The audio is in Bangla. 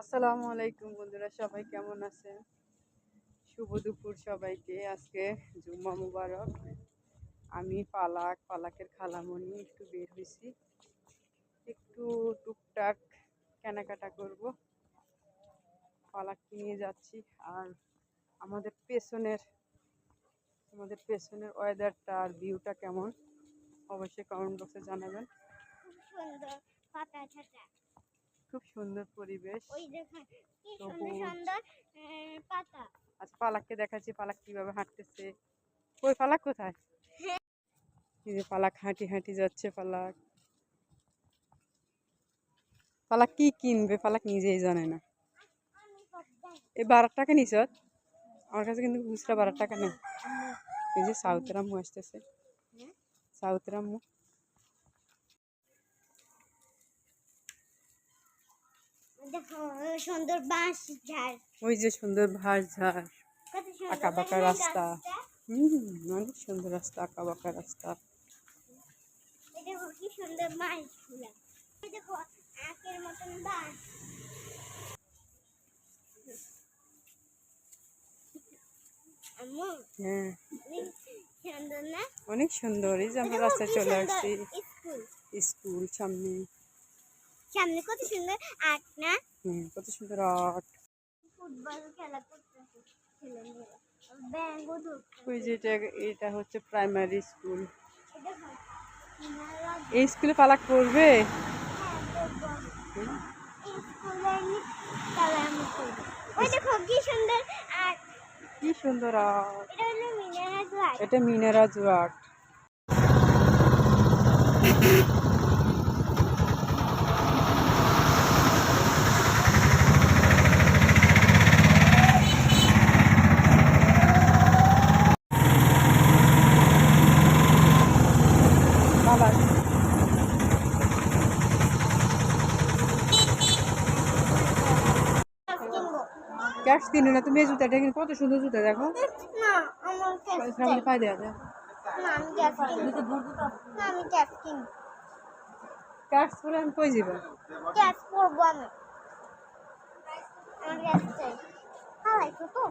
আসসালামু আলাইকুম বন্ধুরা, সবাই কেমন আছেন? শুভ দুপুর সবাইকে। আজকে জুম্মা মুবারক। আমি পালাক, পালাকের খালামণি, একটু বের হয়েছি। একটু টুকটাক কেনাকাটা করব। পালাককে নিয়ে যাচ্ছি। আর আমাদের পেছনের আমাদের পেছনের ওয়েদারটা আর ভিউটা কেমন? অবশ্যই কমেন্ট বক্সে জানাবেন। সুন্দর খুব সুন্দর পরিবেশ। ওই দেখেন কি সুন্দর সুন্দর পাতা। আজ পালাককে দেখাচ্ছি পালাক কীভাবে হাঁটতেছে। ওই পালাক কোথায়? এই যে পালাক হাঁটি হাঁটি যাচ্ছে পালাক। পালাক কি কিনবে পালাক নিজেই জানে না। এই বারো টাকা নিছ? আমার কাছে কিন্তু খুচরা বারো টাকা নেই। এই যে সাউথের আম্মু আসতেছে। হ্যাঁ? সাউথের আম্মু দেখো ওই সুন্দর বাঁশ ঝাড়। ওই যে সুন্দর ভাস ঝাড়। আঁকা বাঁকা রাস্তা। হুম অনেক সুন্দর রাস্তা আঁকা বাঁকা রাস্তা। এই দেখো কি সুন্দর বাঁশ ফুলা দেখো আঁকের মতন বাঁশ। হ্যাঁ। অনেক সুন্দর এই যে আমরা রাস্তায় চলে আসছি। স্কুল সামনে। সামনে কত সুন্দর আর্ট না? হুম কত সুন্দর আর্ট ফুটবল খেলা করতেছে ছেলেমেয়েরা ব্যাঙ্গও ধরছে। ওই যে এটা এটা হচ্ছে প্রাইমারি স্কুল এই স্কুলে পালাক হ্যাঁ করব কি সুন্দর এটা মিনারা এটা মিনারাজ আর্ট পালাক কিনবো ক্যাশ দিন না তুমি এই জুতাটা কিনে কত সুন্দর জুতা দেখো। না আমার ক্যাশ সামনে দেওয়া যায় না আমি ক্যাশ কিনবো না আমি ক্যাশ কিনবো ক্যাশ করে আমি কই যাব? ক্যাশ করব আমি। আমার ক্যাশ চাই। হালাই তো তো?